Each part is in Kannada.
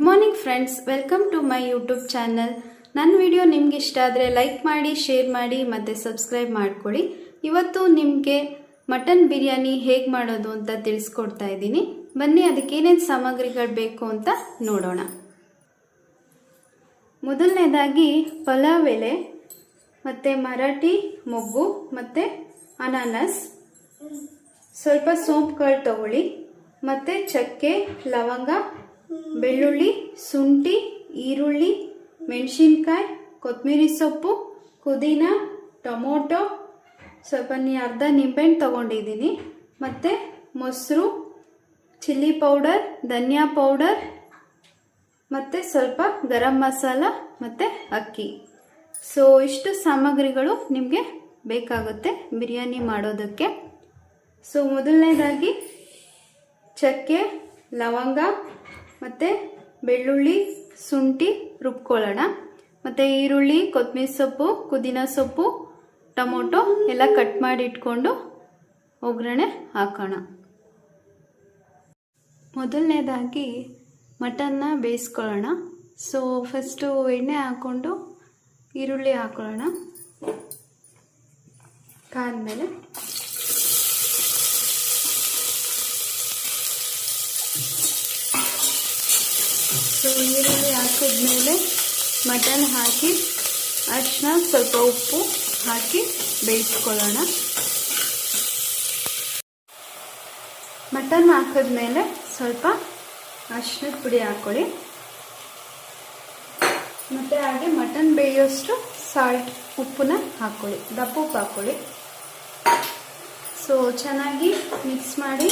Morning friends welcome to my YouTube channel ನನ್ನ ವಿಡಿಯೋ ನಿಮ್ಗೆ ಇಷ್ಟ ಆದರೆ ಲೈಕ್ ಮಾಡಿ ಶೇರ್ ಮಾಡಿ ಮತ್ತು ಸಬ್ಸ್ಕ್ರೈಬ್ ಮಾಡ್ಕೊಳ್ಳಿ ಇವತ್ತು ನಿಮಗೆ ಮಟನ್ ಬಿರಿಯಾನಿ ಹೇಗೆ ಮಾಡೋದು ಅಂತ ತಿಳಿಸ್ಕೊಡ್ತಾ ಇದ್ದೀನಿ ಬನ್ನಿ ಅದಕ್ಕೆ ಏನೇನು ಸಾಮಗ್ರಿಗಳು ಬೇಕು ಅಂತ ನೋಡೋಣ ಮೊದಲನೇದಾಗಿ ಪಲಾವ್ ಎಲೆ ಮತ್ತು ಮರಾಠಿ ಮೊಗ್ಗು ಮತ್ತು ಅನಾನಸ್ ಸ್ವಲ್ಪ ಸೋಂಪುಗಳು ತಗೊಳ್ಳಿ ಮತ್ತು ಚಕ್ಕೆ ಲವಂಗ ಬೆಳ್ಳುಳ್ಳಿ, ಶುಂಠಿ, ಈರುಳ್ಳಿ, ಮೆಣಸಿನ್ಕಾಯಿ ಕೊತ್ತಂಬರಿ ಸೊಪ್ಪು, ಪುದೀನ, ಟೊಮೊಟೊ, ಸ್ವಲ್ಪ ನೀ ಅರ್ಧ ನಿಂಬೆಹಣ್ಣು ತೊಗೊಂಡಿದ್ದೀನಿ. ಮತ್ತು ಮೊಸರು, ಚಿಲ್ಲಿ ಪೌಡರ್, ಧನಿಯಾ ಪೌಡರ್, ಮತ್ತು ಸ್ವಲ್ಪ ಗರಂ ಮಸಾಲ, ಮತ್ತು ಅಕ್ಕಿ. ಸೊ ಇಷ್ಟು ಸಾಮಗ್ರಿಗಳು ನಿಮಗೆ ಬೇಕಾಗುತ್ತೆ ಬಿರಿಯಾನಿ ಮಾಡೋದಕ್ಕೆ. ಸೊ ಮೊದಲನೇದಾಗಿ ಚಕ್ಕೆ, ಲವಂಗ ಮತ್ತು ಬೆಳ್ಳುಳ್ಳಿ, ಶುಂಠಿ ರುಬ್ಕೊಳ್ಳೋಣ. ಮತ್ತು ಈರುಳ್ಳಿ, ಕೊತ್ತಂಬರಿ ಸೊಪ್ಪು, ಪುದೀನ ಸೊಪ್ಪು, ಟೊಮೊಟೊ ಎಲ್ಲ ಕಟ್ ಮಾಡಿ ಇಟ್ಕೊಂಡು ಒಗ್ಗರಣೆ ಹಾಕೋಣ. ಮೊದಲನೇದಾಗಿ ಮಟನ್ನ ಬೇಯಿಸ್ಕೊಳ್ಳೋಣ. ಸೊ ಫಸ್ಟು ಎಣ್ಣೆ ಹಾಕ್ಕೊಂಡು ಈರುಳ್ಳಿ ಹಾಕೊಳ್ಳೋಣ ಕಾದ್ಮೇಲೆ ಸೊ, ಈರುಳ್ಳಿ ಹಾಕಿದ್ಮೇಲೆ ಮಟನ್ ಹಾಕಿ, ಅರಿಶಿನ ಸ್ವಲ್ಪ ಉಪ್ಪು ಹಾಕಿ ಬೇಯಿಸ್ಕೊಳ್ಳೋಣ. ಮಟನ್ ಹಾಕಿದ್ಮೇಲೆ ಸ್ವಲ್ಪ ಅರಿಶಿನದ ಪುಡಿ ಹಾಕೊಳ್ಳಿ ಮತ್ತು ಹಾಗೆ ಮಟನ್ ಬೇಯೋಷ್ಟು ಸಾಲ್ಟ್ ಉಪ್ಪನ್ನ ಹಾಕೊಳ್ಳಿ ದಪ್ಪ ಉಪ್ಪು ಹಾಕ್ಕೊಳ್ಳಿ. ಸೊ, ಚೆನ್ನಾಗಿ ಮಿಕ್ಸ್ ಮಾಡಿ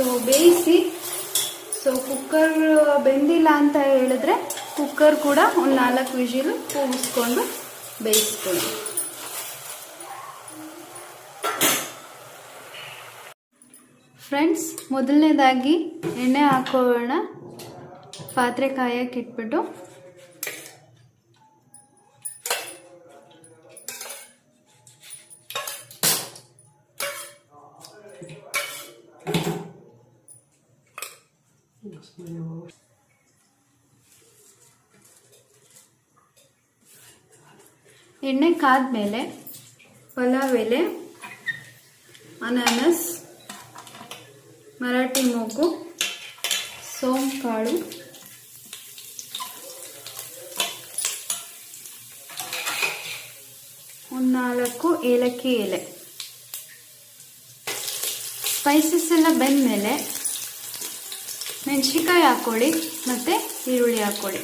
ಸೊ ಬೇಯಿಸಿ ಸೊ ಕುಕ್ಕರ್ ಬೆಂದಿಲ್ಲ ಅಂತ ಹೇಳಿದ್ರೆ ಕುಕ್ಕರ್ ಕೂಡ ಒಂದು ನಾಲ್ಕು ವಿಜಿಲು ಕೂಗಿಸ್ಕೊಂಡು ಬೇಯಿಸ್ಕೊಳ್ಳಿ. ಫ್ರೆಂಡ್ಸ್ ಮೊದಲನೇದಾಗಿ ಎಣ್ಣೆ ಹಾಕೋಣ ಪಾತ್ರೆ ಕಾಯಕ್ಕೆ ಎಣ್ಣೆ ಕಾದ್ಮೇಲೆ ಪಲಾವ್ ಎಲೆ, ಅನಾನಸ್, ಮರಾಠಿ ಮೂಗು ಸೋಂಕಾಳು ಒಂದು ನಾಲ್ಕು ಏಲಕ್ಕಿ ಎಲೆ. ಸ್ಪೈಸಸ್ ಎಲ್ಲ ಬೆಂದಮೇಲೆ ಮೆಣಸಿಕಾಯಿ ಹಾಕ್ಕೊಳ್ಳಿ ಮತ್ತು ಈರುಳ್ಳಿ ಹಾಕ್ಕೊಳ್ಳಿ.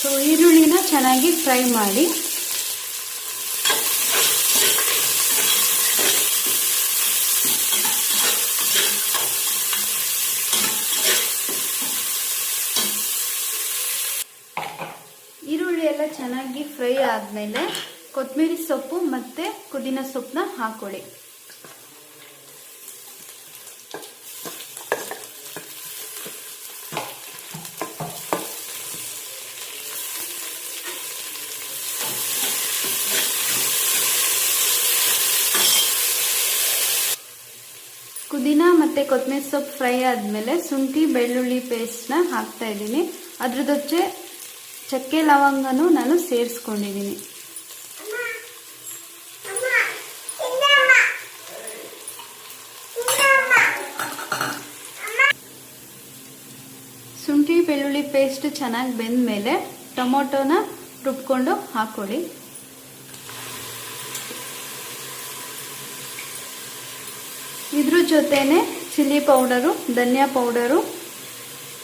ಸೊ ಈರುಳ್ಳಿನ ಚೆನ್ನಾಗಿ ಫ್ರೈ ಮಾಡಿ. ಈರುಳ್ಳಿ ಎಲ್ಲ ಚೆನ್ನಾಗಿ ಫ್ರೈ ಆದಮೇಲೆ ಕೊತ್ತಂಬರಿ ಸೊಪ್ಪು ಮತ್ತು ಪುದೀನ ಸೊಪ್ಪನ್ನ ಹಾಕೊಳ್ಳಿ. ಪುದೀನ ಮತ್ತು ಕೊತ್ತಂಬರಿ ಸೊಪ್ಪು ಫ್ರೈ ಆದಮೇಲೆ ಶುಂಠಿ, ಬೆಳ್ಳುಳ್ಳಿ ಪೇಸ್ಟ್ನ ಹಾಕ್ತಾ ಇದ್ದೀನಿ. ಅದ್ರ ಜೊತೆ ಚಕ್ಕೆ ಲವಂಗನೂ ನಾನು ಸೇರಿಸ್ಕೊಂಡಿದ್ದೀನಿ. ಶುಂಠಿ, ಬೆಳ್ಳುಳ್ಳಿ ಪೇಸ್ಟ್ ಚೆನ್ನಾಗಿ ಬೆಂದ ಮೇಲೆ ಟೊಮೊಟೊನ ರುಬ್ಕೊಂಡು ಹಾಕೊಳ್ಳಿ. ಇದ್ರ ಜೊತೆನೆ ಚಿಲ್ಲಿ ಪೌಡರು ಧನಿಯಾ ಪೌಡರು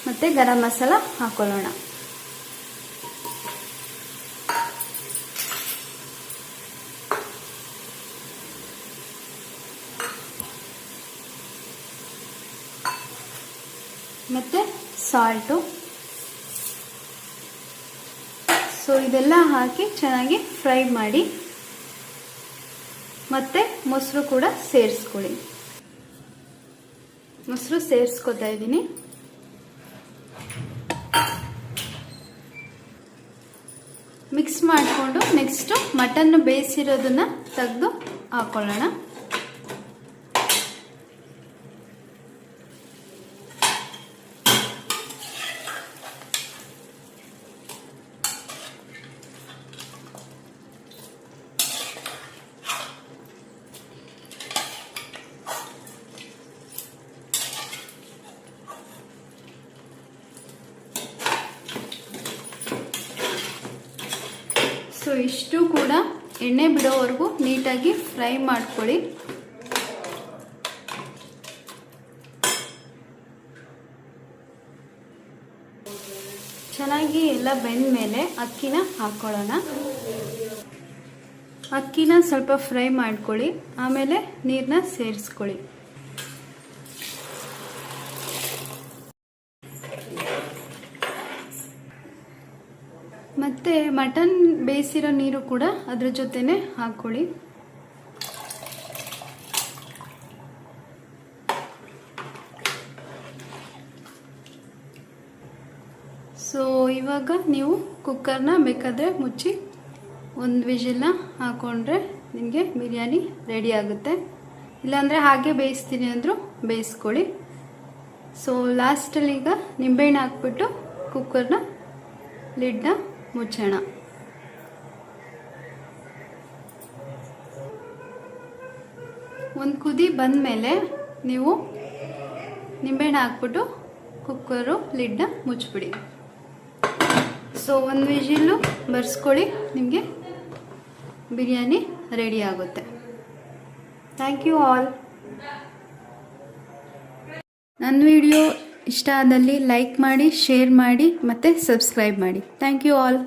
ಮತ್ತು ಗರಂ ಮಸಾಲ ಹಾಕೊಳ್ಳೋಣ. ಮತ್ತು ಸಾಲ್ಟು ಸೊ ಇದೆಲ್ಲ ಹಾಕಿ ಚೆನ್ನಾಗಿ ಫ್ರೈ ಮಾಡಿ ಮತ್ತೆ ಮೊಸರು ಕೂಡ ಸೇರಿಸ್ಕೊಳ್ಳಿ. ಮೊಸರು ಸೇರಿಸ್ಕೊತಾ ಇದ್ದೀನಿ. ಮಿಕ್ಸ್ ಮಾಡಿಕೊಂಡು ನೆಕ್ಸ್ಟು ಮಟನ್ ಬೇಯಿಸಿರೋದನ್ನು ತೆಗೆದು ಹಾಕೊಳ್ಳೋಣ ಇಷ್ಟು ಕೂಡ ಎಣ್ಣೆ ಬಿಡೋವರೆಗೂ ನೀಟಾಗಿ ಫ್ರೈ ಮಾಡ್ಕೊಳ್ಳಿ. ಚೆನ್ನಾಗಿ ಎಲ್ಲ ಬೆಂದ ಮೇಲೆ ಅಕ್ಕಿನ ಹಾಕ್ಕೊಳ್ಳೋಣ ಅಕ್ಕಿನ ಸ್ವಲ್ಪ ಫ್ರೈ ಮಾಡ್ಕೊಳ್ಳಿ, ಆಮೇಲೆ ನೀರನ್ನ ಸೇರಿಸ್ಕೊಳ್ಳಿ. ಮತ್ತು ಮಟನ್ ಬೇಯಿಸಿರೋ ನೀರು ಕೂಡ ಅದ್ರ ಜೊತೆನೆ ಹಾಕ್ಕೊಳ್ಳಿ ಸೊ ಇವಾಗ ನೀವು ಕುಕ್ಕರ್ನ ಬೇಕಾದರೆ ಮುಚ್ಚಿ ಒಂದು ವಿಜಿಲ್ನ ಹಾಕ್ಕೊಂಡ್ರೆ ನಿಮಗೆ ಬಿರಿಯಾನಿ ರೆಡಿ ಆಗುತ್ತೆ. ಇಲ್ಲಾಂದರೆ ಹಾಗೆ ಬೇಯಿಸ್ತೀನಿ ಅಂದರೂ ಬೇಯಿಸ್ಕೊಳ್ಳಿ. ಸೊ ಲಾಸ್ಟಲ್ಲಿ ಈಗ ನಿಂಬೆಹಣ್ಣು ಹಾಕ್ಬಿಟ್ಟು ಕುಕ್ಕರ್ನ ಲಿಡ್ನ ಮುಚ್ಚೋಣ. ಒಂದು ಕುದಿ ಬಂದ ಮೇಲೆ ನೀವು ನಿಂಬೆಹಣ್ಣು ಹಾಕ್ಬಿಟ್ಟು ಕುಕ್ಕರು, ಲಿಡ್ನ ಮುಚ್ಚಿಬಿಡಿ ಸೊ, ಒಂದು ವಿಜಿಲು ಬರ್ಸ್ಕೊಳ್ಳಿ, ನಿಮಗೆ ಬಿರಿಯಾನಿ ರೆಡಿ ಆಗುತ್ತೆ. Thank you all. ನನ್ನ ವಿಡಿಯೋ ಇಷ್ಟ ಆದಲ್ಲಿ ಲೈಕ್ ಮಾಡಿ ಶೇರ್ ಮಾಡಿ ಮತ್ತು ಸಬ್ಸ್ಕ್ರೈಬ್ ಮಾಡಿ. Thank you all